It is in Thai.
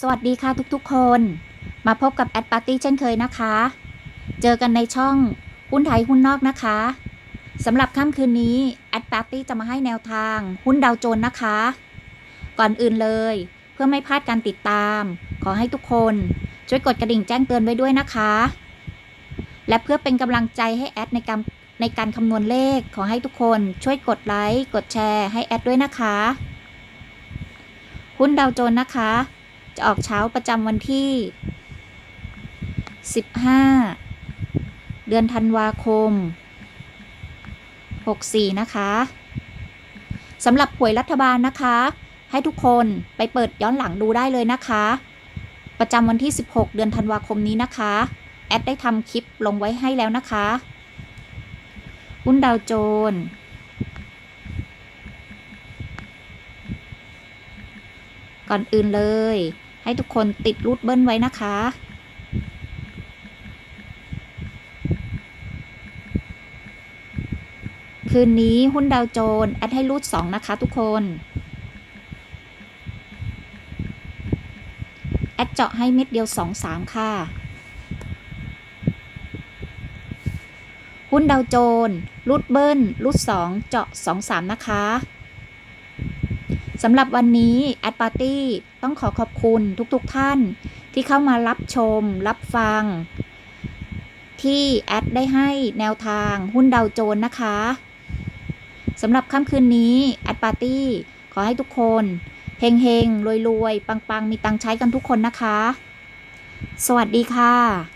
สวัสดีค่ะทุกๆคน มาพบกับแอดปาร์ตี้เช่นเคยนะคะ เจอกันในช่องหุ้นไทยหุ้นนอกนะคะสำหรับค่ำคืนนี้แอดปาร์ตี้จะมาให้แนวทางหุ้นดาวโจน์นะคะ ก่อนอื่นเลย เพื่อไม่พลาดการติดตาม ขอให้ทุกคนช่วยกดกระดิ่งแจ้งเตือนไว้ด้วยนะคะ และเพื่อเป็นกำลังใจให้แอดในการในการคำนวณเลขขอให้ทุกคนช่วยกดไลค์กดแชร์ให้แอดด้วยนะคะ หุ้นดาวโจน์นะคะ จะออกเช้าประจำวันที่ 15 เดือนธันวาคม 64 นะคะสำหรับหวยรัฐบาลนะคะ ให้ทุกคนไปเปิดย้อนหลังดูได้เลยนะคะ ประจำวันที่ 16 เดือนธันวาคมนี้นะคะ แอดได้ทำคลิปลงไว้ให้แล้วนะคะหุ้นดาวโจนส์ก่อนอื่นเลย ให้ทุกคนติดรูดเบิ้ลไว้นะคะ คืนนี้หุ้นดาวโจนส์แอดให้รูด 2 นะคะทุกคน แอดเจาะให้เม็ดเดียว 2 3 ค่ะ หุ้นดาวโจนส์รูดเบิ้ลรูด 2 เจาะ 2 3 นะคะสำหรับวันนี้แอดปาร์ตี้ ต้องขอขอบคุณทุกๆทท่านที่เข้ามารับชม รับฟัง ที่แอดได้ให้แนวทางหุ้นดาวโจนนะคะสำหรับค่ำคืนนี้ แอดปาร์ตี้ ขอให้ทุกคนเฮงเฮงรวยรวยปังปังมีตังใช้กันทุกคนนะคะ สวัสดีค่ะ